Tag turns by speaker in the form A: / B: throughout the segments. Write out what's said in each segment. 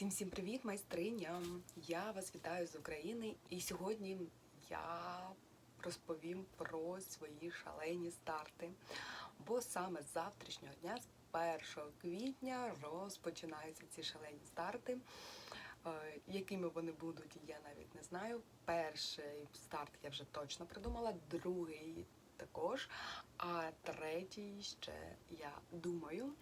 A: Всім всім привіт, майстриня! Я вас вітаю з України, і сьогодні я розповім про свої шалені старти. Бо саме з завтрашнього дня, з 1 квітня, розпочинаються ці шалені старти. Е, Якими вони будуть, я навіть не знаю. Перший старт я вже точно придумала, другий також, а третій ще я думаю,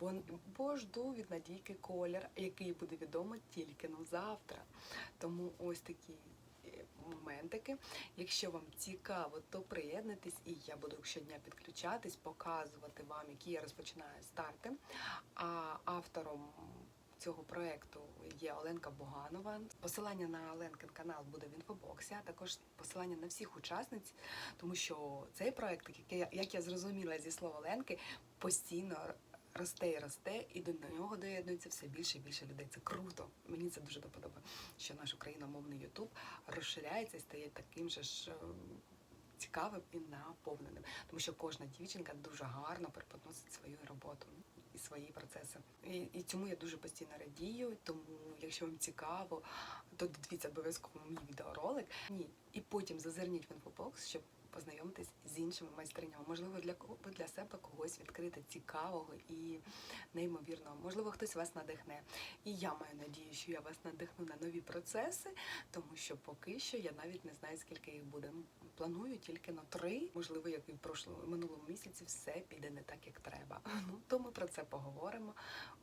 A: бо, бо жду від Надійки колір, який буде відомо тільки на завтра. Тому ось такі е, моментики. Якщо вам цікаво, то приєднуйтесь, і я буду щодня підключатись, показувати вам, які я розпочинаю старти. А автором цього проекту є Оленка Боганова. Посилання на Оленкин канал буде в інфобоксі, а також посилання на всіх учасниць, тому що цей проект, як я, зрозуміла зі слова Оленки, постійно росте і росте, і до нього доєднується все більше і більше людей. Це круто. Мені це дуже доподобає, що наш україномовний Ютуб розширяється і стає таким же ж. ем, Цікавим і наповненим, тому що кожна дівчинка дуже гарно преподносить свою роботу і свої процеси. І, і цьому я дуже постійно радію. Тому, якщо вам цікаво, то дивіться обов'язково мій відеоролик. Ні, і потім зазирніть в інфобокс, щоб познайомитись з іншими майстринями. Можливо, для кого для себе когось відкрити цікавого і неймовірного. Можливо, хтось вас надихне. І я маю надію, що я вас надихну на нові процеси, тому що поки що я навіть не знаю, скільки їх буде. Планую тільки на три. Можливо, як і в прошлому минулому місяці, все піде не так, як треба. Ну то про це поговоримо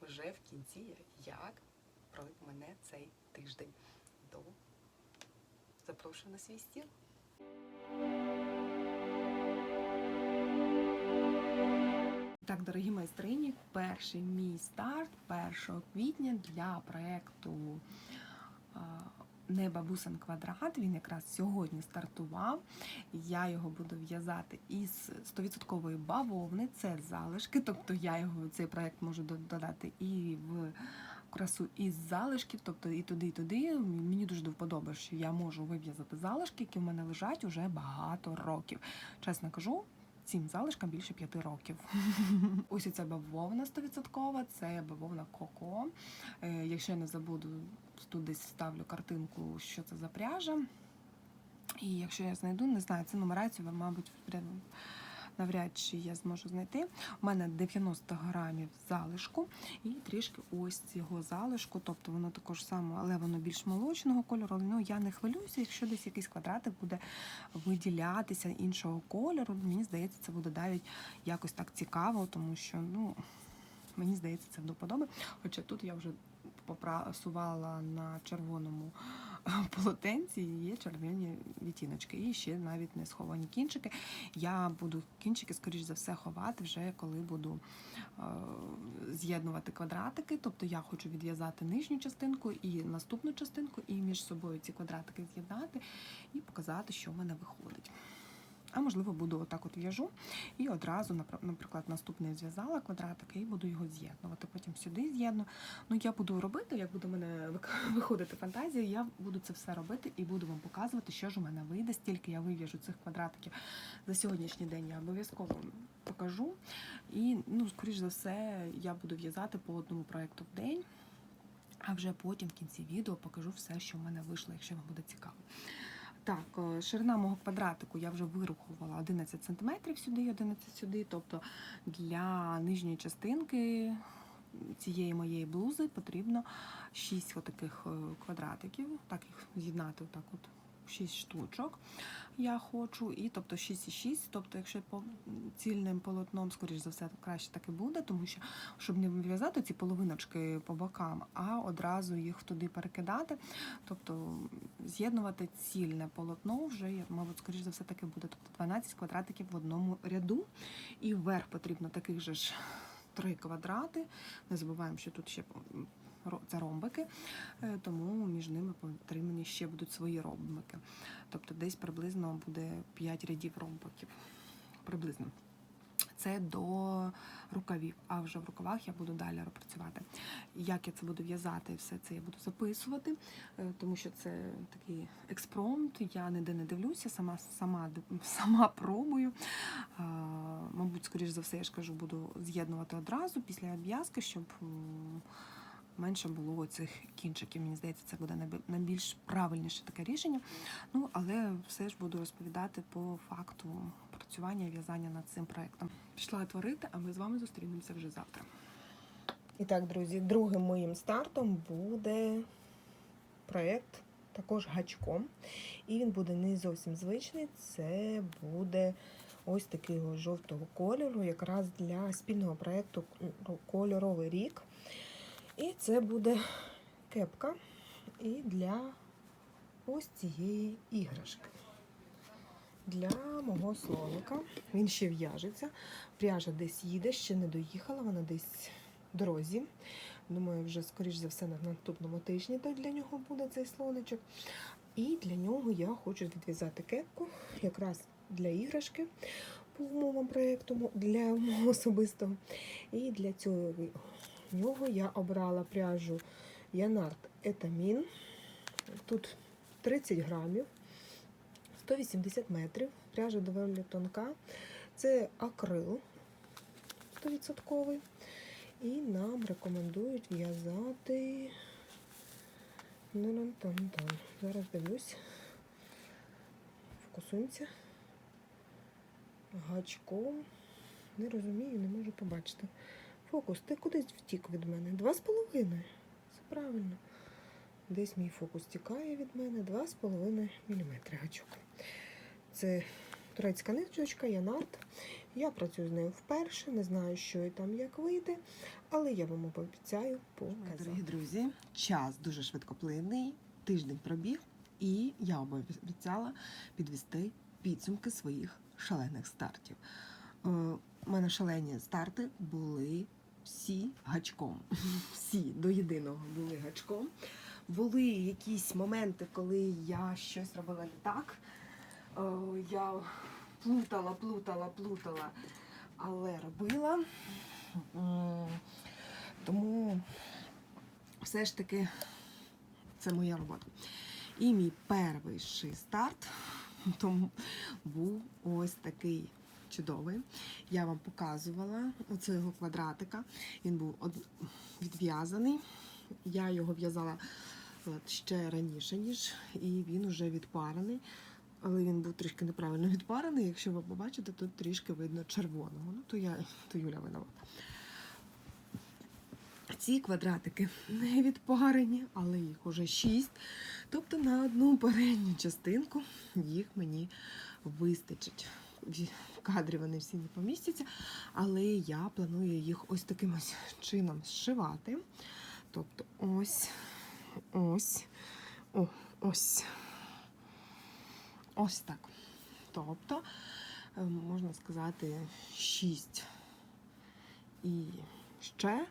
A: вже в кінці, як пройде мене цей тиждень. До запрошую на свій стіл. Так, дорогі майстрині, перший мій старт 1 квітня для проекту а, Не бабусин квадрат. Він якраз сьогодні стартував. Я його буду в'язати із 100% бавовни. Це залишки. Тобто я його цей проект можу додати і в красу із залишків, тобто і туди, і туди. Мені дуже до що я можу вив'язати залишки, які в мене лежать уже багато років. Чесно кажу. Цим залишкам більше п'яти років. Ось ця бавовна 100%, це бавовна коко. Е, Якщо я не забуду, тут десь ставлю картинку, що це за пряжа. І якщо я знайду, не знаю, це нумерацію, мабуть, прям навряд чи я зможу знайти. У мене 90 грамів залишку і трішки ось цього залишку, тобто воно також саме, але воно більш молочного кольору. Ну я не хвилююся, якщо десь якийсь квадратик буде виділятися іншого кольору. Мені здається, це буде навіть якось так цікаво, тому що ну. Мені здається, це до подоби. Хоча тут я вже попрасувала на червоному полотенці, є червоні відтіночки. І ще навіть не сховані кінчики. Я буду кінчики, скоріш за все, ховати вже коли буду е, з'єднувати квадратики. Тобто я хочу відв'язати нижню частинку і наступну частинку, і між собою ці квадратики з'єднати і показати, що в мене виходить. А можливо, буду отак от в'яжу і одразу, наприклад, наступний зв'язала квадратик і буду його з'єднувати. Потім сюди з'єдну. Ну я буду робити, як буде в мене виходити фантазія, я буду це все робити і буду вам показувати, що ж у мене вийде, стільки я вив'яжу цих квадратиків за сьогоднішній день. Я обов'язково покажу. І ну, скоріш за все, я буду в'язати по одному проєкту в день. А вже потім в кінці відео покажу все, що в мене вийшло, якщо вам буде цікаво. Так, е, ширина мого квадратику я вже вирухувала 11 см сюди 11 сюди. Тобто для нижньої частинки цієї моєї блузи потрібно 6 отаких е, квадратиків. Так їх з'єднати отак от. 6 штучок я хочу, і тобто 6,6, тобто, якщо по цільним полотном, скоріш за все, краще так і буде, тому що щоб не в'язати ці половиночки по бокам, а одразу їх туди перекидати. Тобто з'єднувати цільне полотно вже, мабуть, скоріш за все таки буде. Тобто 12 квадратиків в одному ряду. І вверх потрібно таких же ж три квадрати. Не забуваємо, що тут ще це ромбики, е, тому між ними потрібні ще будуть свої ромбики. Тобто десь приблизно буде 5 рядів ромбиків. Приблизно. Це до рукавів, а вже в рукавах я буду далі працювати. Як я це буду в'язати, все це я буду записувати, е, тому що це такий експромт, я ніде не дивлюся, сама сама, сама пробую. Мабуть, скоріш за все, я ж кажу, буду з'єднувати одразу після обв'язки, щоб менше було цих кінчиків. Мені здається, це буде найбільш правильніше таке рішення. Ну, але все ж буду розповідати по факту працювання і в'язання над цим проектом. Пішла творити, а ми з вами зустрінемося вже завтра. І так, друзі, другим моїм стартом буде проєкт також гачком. І він буде не зовсім звичний. Це буде ось такого жовтого кольору, якраз для спільного проєкту Кольоровий рік. І це буде кепка і для ось цієї іграшки. Для мого слоника. Він ще в'яжеться. Пряжа десь їде, ще не доїхала, вона десь в дорозі. Думаю, вже, скоріш за все, на наступному тижні для нього буде цей слоничок. І для нього я хочу відв'язати кепку, якраз для іграшки по умовам проєкту, для мого особистого. І для цього нього я обрала пряжу Янарт Етамін. Тут 30 грамів, 180 метрів. Пряжа доволі тонка. Це акрил 100%. І нам рекомендують в'язати. Зараз дивлюсь. Фокусуємося. Гачком. Не розумію, не можу побачити. Фокус, ти кудись втік від мене? Два з половиною. Це правильно. Десь мій фокус тікає від мене. Два з половиною міліметри гачок. Це турецька ниточка, янарт. Я працюю з нею вперше, не знаю, що і там як вийде, але я вам обіцяю показати.
B: Дорогі друзі, час дуже швидкоплинний, тиждень пробіг, і я обіцяла підвести підсумки своїх шалених стартів. Е, У мене шалені старти були всі гачком. Всі до єдиного були гачком. Були якісь моменти, коли я щось робила не так. Е, Я плутала, плутала, плутала, але робила. Тому все ж таки це моя робота. І мій перший старт тому був ось такий чудовий. Я вам показувала оцього квадратика. Він був відв'язаний. Я його в'язала ще раніше, ніж, і він уже відпарений. Але він був трішки неправильно відпарений. Якщо ви побачите, тут трішки видно червоного. Ну, то я то Юля винувата. Ці квадратики не відпарені, але їх уже шість. Тобто на одну передню частинку їх мені вистачить. Кадрі вони всі не помістяться, але я планую їх ось таким ось чином зшивати. Тобто ось, ось, о, ось. Ось так. Тобто, е, можна сказати, шість. І ще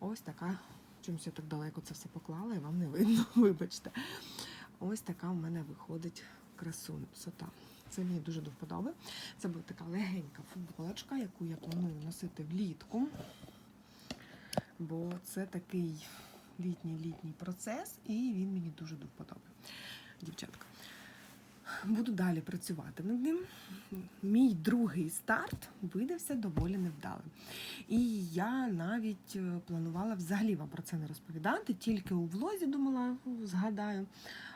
B: ось така. Чомусь я так далеко це все поклала і вам не видно, вибачте. Ось така в мене виходить красуня. Це мені дуже до вподоби. Це буде така легенька футболочка, яку я планую носити влітку. Бо це такий літній-літній процес, і він мені дуже до вподоби. Дівчатка. Буду далі працювати над ним. Мій другий старт видався доволі невдалим. І я навіть е, планувала взагалі вам про це не розповідати, тільки у влозі думала, згадаю.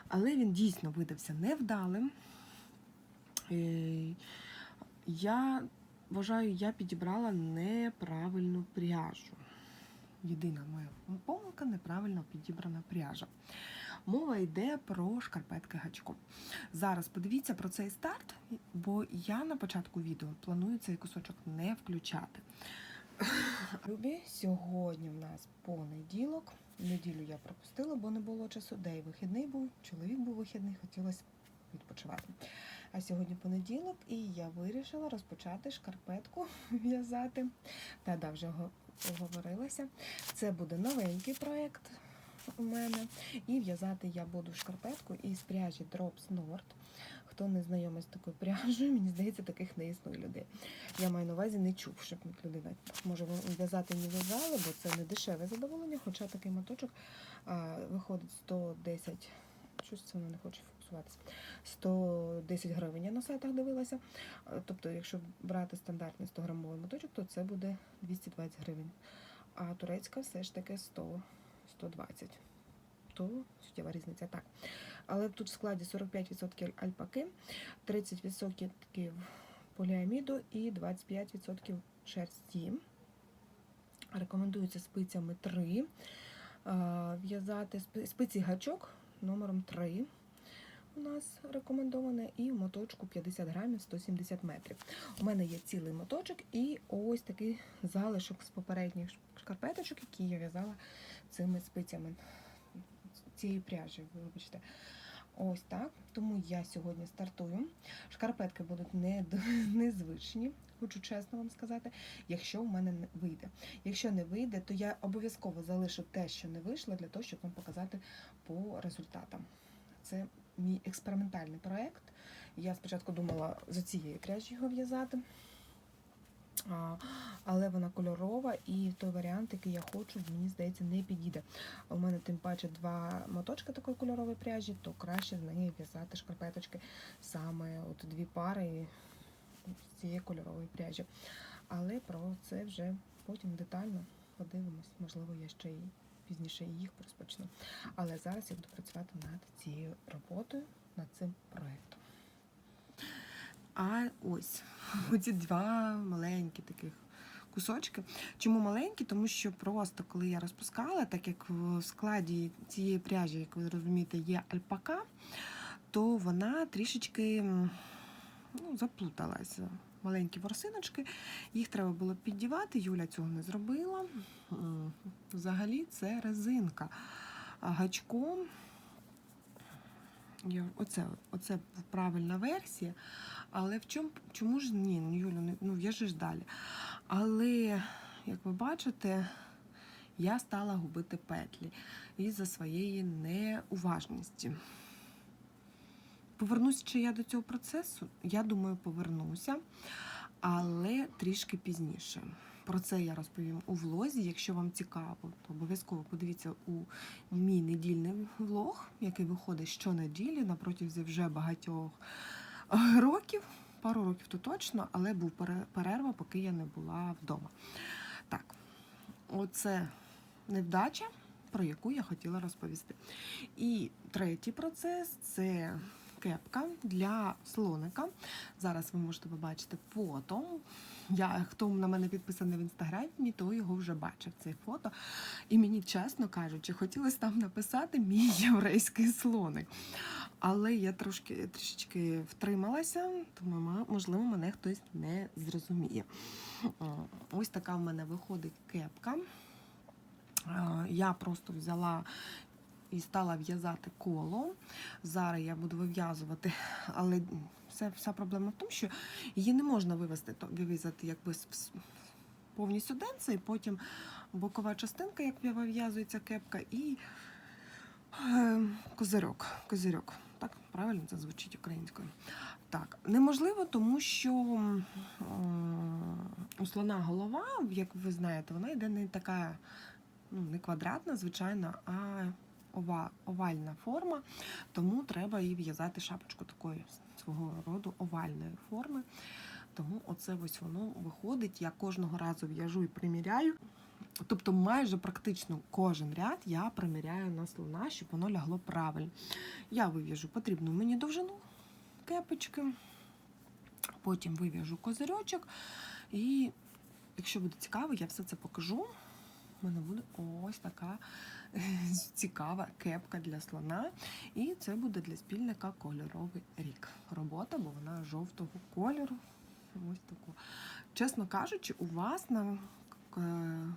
B: Але він дійсно видався невдалим. Я вважаю, я підібрала неправильну пряжу. Єдина моя помилка неправильно підібрана пряжа. Мова йде про шкарпетки гачком. Зараз подивіться про цей старт, бо я на початку відео планую цей кусочок не включати.
A: Любі, сьогодні в нас понеділок. Неділю я пропустила, бо не було часу. Де й вихідний був, чоловік був вихідний, хотілося відпочивати. А сьогодні понеділок, і я вирішила розпочати шкарпетку в'язати. Та-да, вже го- оговорилася. Це буде новенький проєкт у мене. І в'язати я буду шкарпетку із пряжі Drops Nord. Хто не знайомий з такою пряжею, мені здається, таких не існує людей. Я маю на увазі не чув, щоб людина може в'язати не в'язала, бо це не дешеве задоволення, хоча такий моточок а, виходить 110, щось це воно не хоче фокусуватися. 110 гривень я на сайтах дивилася. Тобто, якщо брати стандартний 100 грамовий моточок, то це буде 220 гривень. А турецька все ж таки 100, 120. То суттєва різниця. Так. Але тут в складі 45% альпаки, 30% поліаміду і 25% шерсті. Рекомендується спицями 3 в'язати спиці гачок номером 3 у нас рекомендоване, і в моточку 50 грамів 170 метрів. У мене є цілий моточок і ось такий залишок з попередніх шкарпеточок, які я в'язала цими спицями цієї пряжі, вибачте. Ось так. Тому я сьогодні стартую. Шкарпетки будуть не, незвичні, хочу чесно вам сказати, якщо в мене не вийде. Якщо не вийде, то я обов'язково залишу те, що не вийшло, для того, щоб вам показати по результатам. Це мій експериментальний проєкт. Я спочатку думала за цієї пряжі його в'язати. Але вона кольорова і той варіант, який я хочу, мені здається, не підійде. У мене тим паче два моточки такої кольорової пряжі, то краще з неї в'язати шкарпеточки саме от дві пари з цієї кольорової пряжі. Але про це вже потім детально подивимось. Можливо, я ще і пізніше їх розпочну. Але зараз я буду працювати над цією роботою, над цим проєктом. А ось оці два маленькі таких кусочки. Чому маленькі? Тому що просто коли я розпускала, так як в складі цієї пряжі, як ви розумієте, є альпака, то вона трішечки ну, заплуталася. Маленькі ворсиночки, їх треба було піддівати. Юля цього не зробила. Взагалі це резинка. Гачком. Оце, оце правильна версія. Але в чому, чому ж ні? Ну, Юлю, ну в'яжи ж далі. Але, як ви бачите, я стала губити петлі із-за своєї неуважності. Повернусь чи я до цього процесу? Я думаю, повернуся, але трішки пізніше. Про це я розповім у влозі. Якщо вам цікаво, то обов'язково подивіться у мій недільний влог, який виходить щонеділі на протязі вже багатьох років. Пару років то точно, але був перерва, поки я не була вдома. Так, оце невдача, про яку я хотіла розповісти. І третій процес це кепка для слоника. Зараз ви можете побачити фото. Я, хто на мене підписаний в інстаграмі, то його вже бачив це фото. І мені, чесно кажучи, хотілося там написати мій єврейський слоник. Але я трошки трішечки втрималася, тому можливо мене хтось не зрозуміє. Ось така в мене виходить кепка. Я просто взяла і стала в'язати коло. Зараз я буду вив'язувати, але вся, вся проблема в тому, що її не можна вивести, то вив'язати якби повністю денце, і потім бокова частинка, як вив'язується кепка, і е, козирьок. козирьок. Так, правильно це звучить українською. Так, неможливо, тому що м, у слона голова, як ви знаєте, вона йде не така, ну, не квадратна, звичайно, а овальна форма, тому треба і в'язати шапочку такої свого роду овальної форми. Тому оце ось воно виходить. Я кожного разу в'яжу і приміряю. Тобто, майже практично кожен ряд я приміряю на слона, щоб воно лягло правильно. Я вив'яжу потрібну мені довжину кепочки, потім вив'яжу козирьочок. І якщо буде цікаво, я все це покажу. У мене буде ось така е, цікава кепка для слона. І це буде для спільника кольоровий рік. Робота, бо вона жовтого кольору. Ось таку. Чесно кажучи, у вас на е,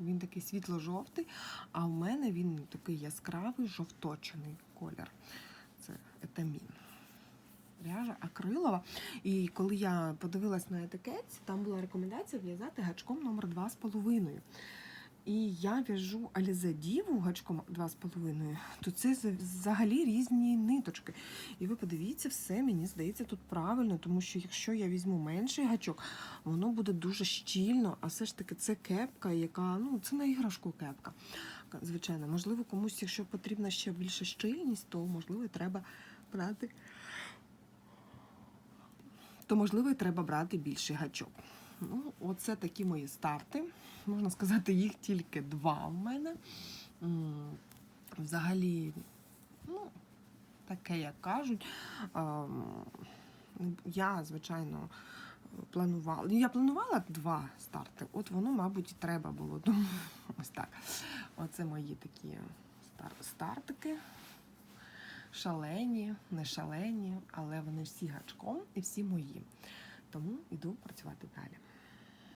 A: він такий світло-жовтий, а у мене він такий яскравий жовточений колір. Це етамін. Пряжа акрилова. І коли я подивилась на етикетці, там була рекомендація в'язати гачком номер 2,5. І я в'яжу Alize Діву гачком 2,5, то це взагалі різні ниточки. І ви подивіться, все мені здається тут правильно, тому що якщо я візьму менший гачок, воно буде дуже щільно, а все ж таки це кепка, яка ну це на іграшку кепка. Звичайно, можливо, комусь, якщо потрібна ще більша щільність, то можливо треба брати. То можливо і треба брати більший гачок. Ну, оце такі мої старти. Можна сказати, їх тільки два в мене. Взагалі, ну, таке, як кажуть. Ем, Я, звичайно, планувала. ну, Я планувала два старти. От воно, мабуть, і треба було. Ось так. Оце мої такі стартики. Шалені, не шалені, але вони всі гачком і всі мої. Тому йду працювати далі.